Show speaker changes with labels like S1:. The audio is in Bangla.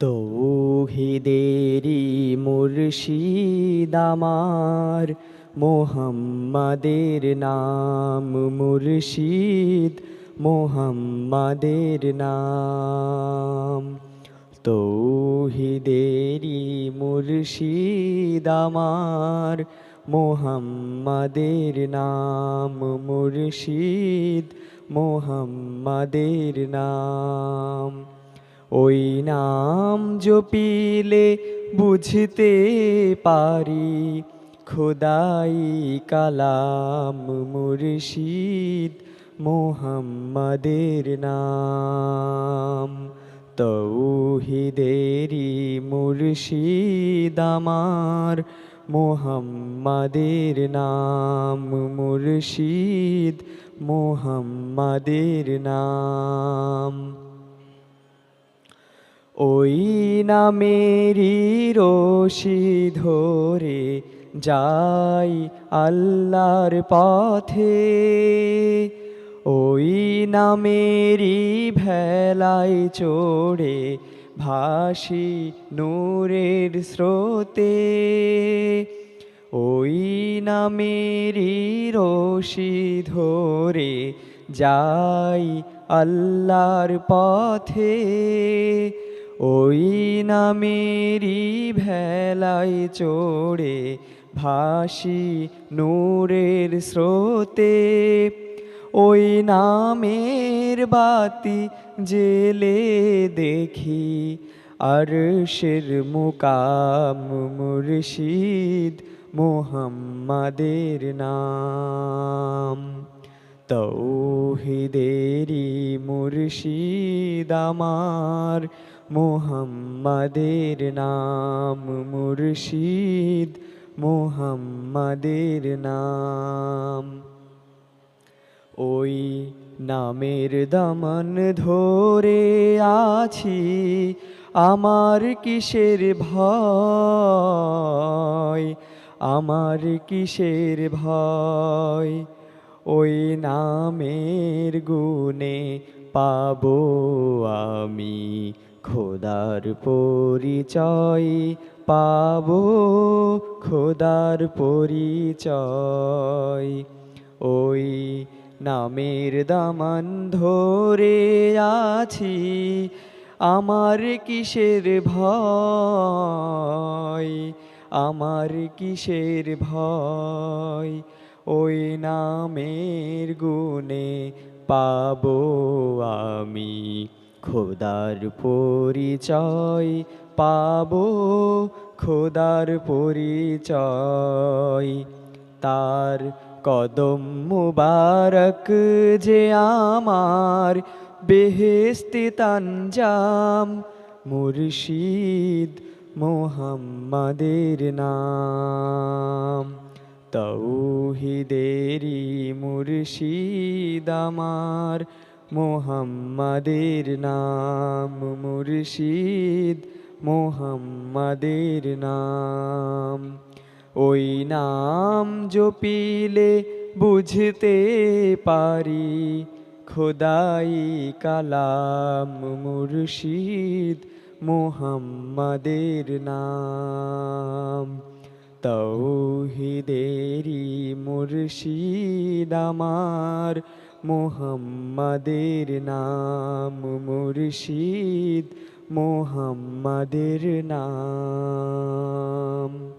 S1: তৌহিদেরি মুর্শিদ আমার মোহাম্মদের নাম মুর্শিদ মোহাম্মদের নাম। তৌহিদেরি মুর্শিদ আমার মোহাম্মদের নাম মুর্শিদ মোহাম্মদের নাম। ওই নাম জপিলে বুঝতে পারি, খোদাই কালাম মুর্শিদ মোহাম্মদের নাম। তৌহিদেরি মুর্শিদ আমার মোহাম্মদের নাম, মুর্শিদ মোহাম্মদের নাম। ওই নামেরই রশি ধরে যাই আল্লাহর পথে। ওই নামেরই ভেলায় চড়ে ভাসি নূরের স্রোতে। ওই নামেরই রশি ধরে যাই আল্লাহর পথে। ওই নামেরই ভেলাই চড়ে ভাসি নূরের স্রোতে। ওই নামের বাতি জেলে দেখি আরশের মুকাম মুর্শিদ মোহাম্মদের নাম। তৌহিদেরি মুর্শিদ আমার মোহাম্মদের নাম মুর্শিদ, মোহাম্মদের নাম। ওই নামের দামন ধরে আছি, আমার কিসের ভয়? আমার কিসের ভয়? ওই নামের গুণে পাবো আমি খোদার পরিচয় পাবো, খোদার পরিচয়। ওই নামের দামান ধরে আছি, আমার কিসের ভয়? আমার কিসের ভয়? ওই নামের গুণে পাবো আমি। খোদার পরিচয় পাবো, খোদার পরিচয়। তার কদম মুবারক যে আমার বেহেস্তি তানজাম, মুর্শিদ মোহাম্মদের নাম। তৌহিদেরি মুর্শিদ আমার মোহাম্মদের নাম মুর্শিদ, মোহাম্মদের নাম। ওই নাম জপিলে বুঝতে পারি, খোদাই কালাম মুর্শিদ, মোহাম্মদের নাম। তৌহিদেরি মুর্শিদ আমার মোহাম্মাদের নাম মুর্শিদ মোহাম্মাদের নাম।